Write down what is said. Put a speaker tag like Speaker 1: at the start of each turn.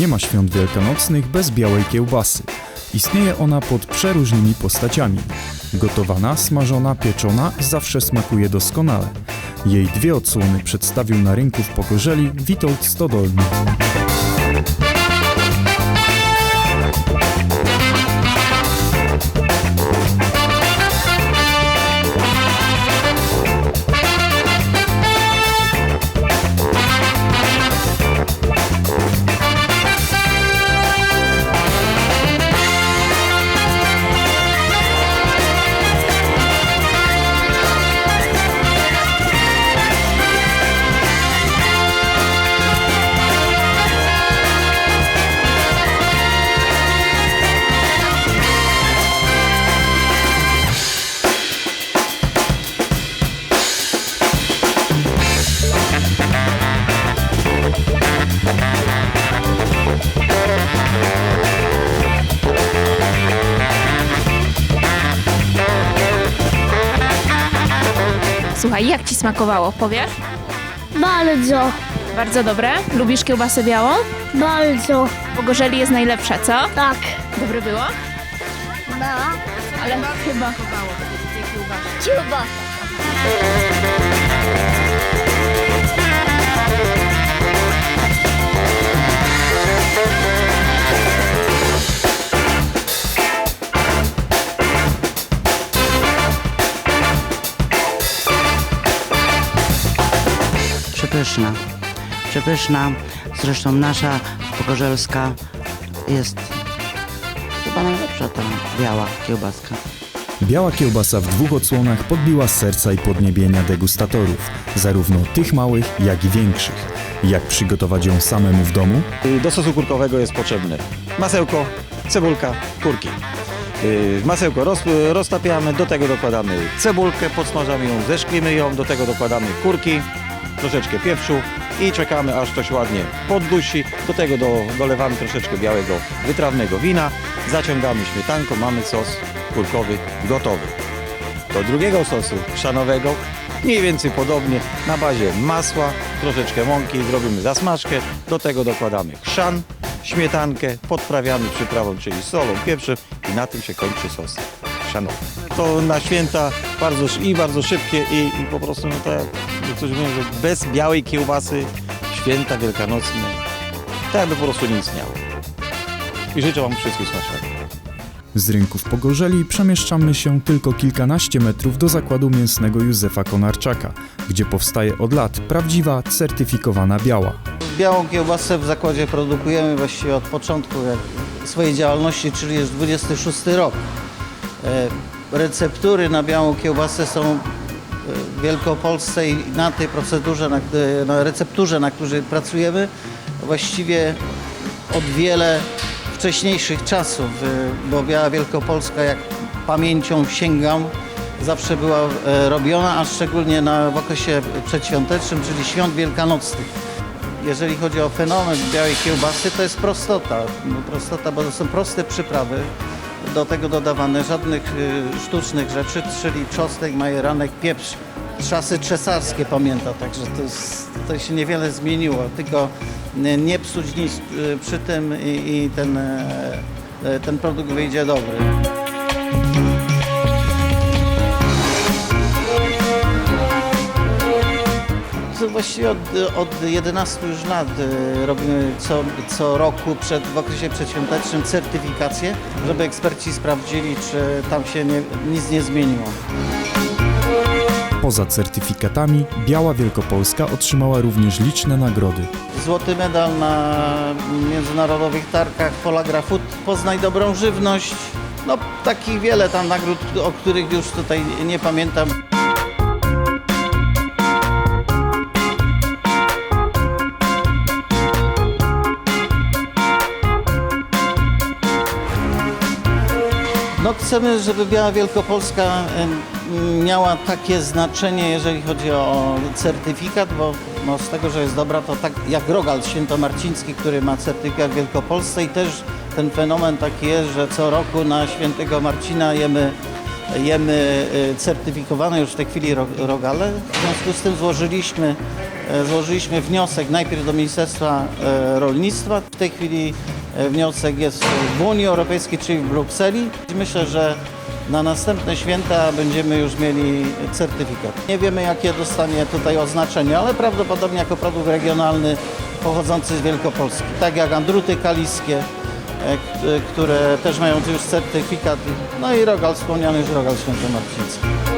Speaker 1: Nie ma świąt wielkanocnych bez białej kiełbasy. Istnieje ona pod przeróżnymi postaciami. Gotowana, smażona, pieczona zawsze smakuje doskonale. Jej dwie odsłony przedstawił na rynku w Pogorzeli Witold Stodolny.
Speaker 2: Słuchaj, jak ci smakowało, powiesz?
Speaker 3: Bardzo,
Speaker 2: Bardzo dobre. Lubisz kiełbasę białą?
Speaker 3: bardzo,
Speaker 2: W Pogorzeli jest najlepsza, co?
Speaker 3: tak.
Speaker 2: Dobre było?
Speaker 3: No.
Speaker 2: Ale chyba...
Speaker 3: Ciuba.
Speaker 4: Przepyszna. Przepyszna. Zresztą nasza pogorzelska jest chyba najlepsza ta biała kiełbaska.
Speaker 1: Biała kiełbasa w dwóch odsłonach podbiła serca i podniebienia degustatorów, zarówno tych małych, jak i większych. Jak przygotować ją samemu w domu?
Speaker 5: Do sosu kurkowego jest potrzebny masełko, cebulka, kurki. Y, Masełko roz, roztapiamy, do tego dokładamy cebulkę, podsmażamy ją, zeszklimy ją, do tego dokładamy kurki, troszeczkę pieprzu i czekamy aż to się ładnie poddusi. Do tego do, dolewamy troszeczkę białego wytrawnego wina, zaciągamy śmietanką, mamy sos kurkowy gotowy. Do drugiego sosu chrzanowego mniej więcej podobnie na bazie masła, troszeczkę mąki, zrobimy zasmażkę, do tego dokładamy chrzan, śmietankę, podprawiamy przyprawą, czyli solą, pieprzem i na tym się kończy sos chrzanowy. To na święta bardzo, i bardzo szybkie i, i po prostu no tak niektórzy mówią, że bez białej kiełbasy święta wielkanocne tak jakby po prostu nie istniało. I życzę Wam wszystkim smacznego.
Speaker 1: Z rynku w Pogorzeli przemieszczamy się tylko kilkanaście metrów do zakładu mięsnego Józefa Konarczaka, gdzie powstaje od lat prawdziwa, certyfikowana biała.
Speaker 6: Białą kiełbasę w zakładzie produkujemy właściwie od początku swojej działalności, czyli jest 26 rok. E, Receptury na białą kiełbasę są Wielkopolsce i na tej procedurze, na, e, na recepturze, na której pracujemy, właściwie od wiele wcześniejszych czasów, e, bo Biała Wielkopolska, jak pamięcią sięgam, zawsze była e, robiona, a szczególnie na, w okresie przedświątecznym, czyli świąt wielkanocnych. Jeżeli chodzi o fenomen białej kiełbasy, to jest prostota. No, prostota, bo to są proste przyprawy. Do tego dodawane żadnych y, sztucznych rzeczy, czyli czosnek, majeranek, pieprz. Czasy cesarskie pamięta, także to, to się niewiele zmieniło. Tylko y, nie psuć nic y, przy tym i, i ten, ten produkt wyjdzie dobry. Właściwie od, od 11 już lat y, robimy co, co roku przed, w okresie przedświątecznym certyfikację, żeby eksperci sprawdzili, czy tam się nie, nic nie zmieniło.
Speaker 1: Poza certyfikatami, Biała Wielkopolska otrzymała również liczne nagrody.
Speaker 6: Złoty medal na międzynarodowych targach Polagra Food, Poznaj dobrą żywność. No takich wiele tam nagród, o których już tutaj nie pamiętam. No chcemy, żeby Biała Wielkopolska miała takie znaczenie, jeżeli chodzi o certyfikat, bo no, z tego, że jest dobra, to tak jak Rogal Świętomarciński, który ma certyfikat w Wielkopolsce i też ten fenomen taki jest, że co roku na Świętego Marcina jemy, jemy y, certyfikowane już w tej chwili ro- rogale. W związku z tym złożyliśmy e, złożyliśmy wniosek najpierw do Ministerstwa e, Rolnictwa. W tej chwili wniosek jest w Unii Europejskiej, czyli w Brukseli. Myślę, że na następne święta będziemy już mieli certyfikat. Nie wiemy, jakie dostanie tutaj oznaczenie, ale prawdopodobnie jako produkt regionalny pochodzący z Wielkopolski. Tak jak andruty kaliskie, e, e, które też mają już certyfikat. No i rogal, wspomniany już rogal świętomarciński.